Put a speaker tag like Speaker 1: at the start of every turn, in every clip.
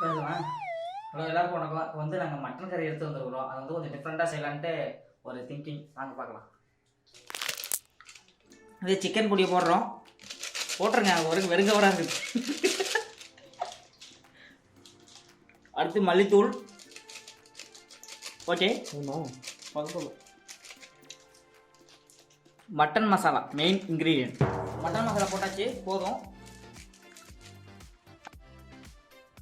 Speaker 1: பேசலாமா ஹலோ எல்லாருக்கும் வணக்கம். இப்போ வந்து நாங்கள் மட்டன் கறி எடுத்து வந்துருக்குறோம். அது வந்து கொஞ்சம் டிஃப்ரெண்ட்டாக செய்யலான்ட்டு ஒரு திங்கிங் நாங்கள் பார்க்கலாம். இது சிக்கன் பொடியை போடுறோம். போட்டுருங்க அங்கே வெறுங்க வராது. அடுத்து மல்லித்தூள். Okay mutton masala main ingredient mutton masala போட்டாச்சு போதும்.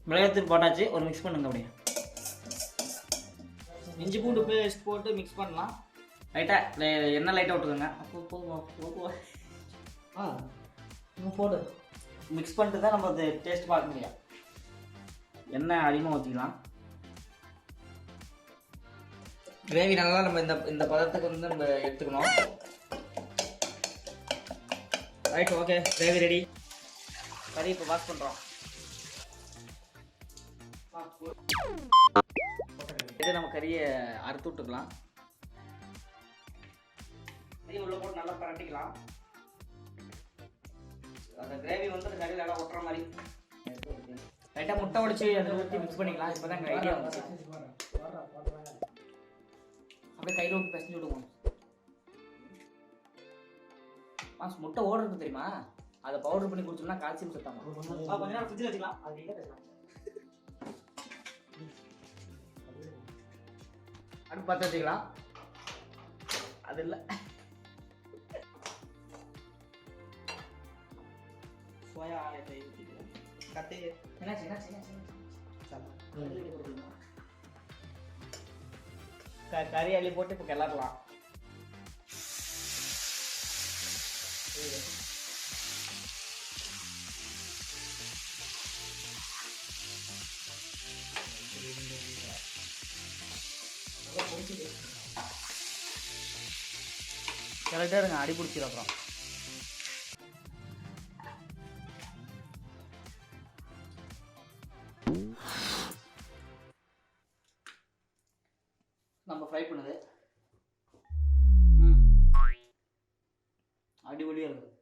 Speaker 1: மிளகாத்தூள் போட்டாச்சு ஒரு மிக்ஸ் பண்ணுங்க அப்படியே. இஞ்சி பூண்டு பேஸ்ட் போட்டு மிக்ஸ் பண்ணலாம். லைட்டாக எண்ணெய் லைட்டாக விட்டுக்கோங்க. அப்போ போதும் ஆ. போடு. மிக்ஸ் பண்ணிட்டு தான் நம்ம அது டேஸ்ட் பார்க்க முடியும். எண்ணெய் அதிகமாக ஊற்றிக்கலாம் கிரேவி நல்லா நம்ம இந்த இந்த பதத்துக்கு வந்து நம்ம எடுத்துக்கணும். ரைட் ஓகே கிரேவி ரெடி கறி இப்போ வாஷ் பண்ணுறோம் இது நம்ம கறியை அறுத்து விட்டுக்கலாம். கறியை உள்ள போட்டு நல்லா பரட்டிக்கலாம். அந்த கிரேவி வந்து அந்த கறியில் நல்லா ஒட்டுற மாதிரி. லைட்டாக முட்டை உடைச்சு அதை ஊற்றி மிக்ஸ் பண்ணிக்கலாம். இப்போ தான் ஐடியா வந்துச்சு. அப்படியே கையில் விட்டு பிசைஞ்சு விடுவோம். மாஸ் முட்டை ஓடுறது தெரியுமா? அதை பவுடர் பண்ணி குடிச்சோம்னா கால்சியம் சத்தாமா கொஞ்ச நேரம் ஃப்ரிட்ஜில் வச்சுக்கலாம். அது எங்கே பேசலாம்? அடுப்பு பற்ற வச்சுக்கலாம் அது இல்லை. சோயா ஆலயத்தை ஊற்றிக்கலாம் கட்டு. என்னாச்சு என்னாச்சு என்னாச்சு கறி அள்ளி போட்டு இப்போ கிளறலாம். கிளட்டே இருங்க அடி பிடிச்சிடும் அப்புறம். நம்ம ஃப்ரை பண்ணுது. ம். அடிபொலியாக இருக்குது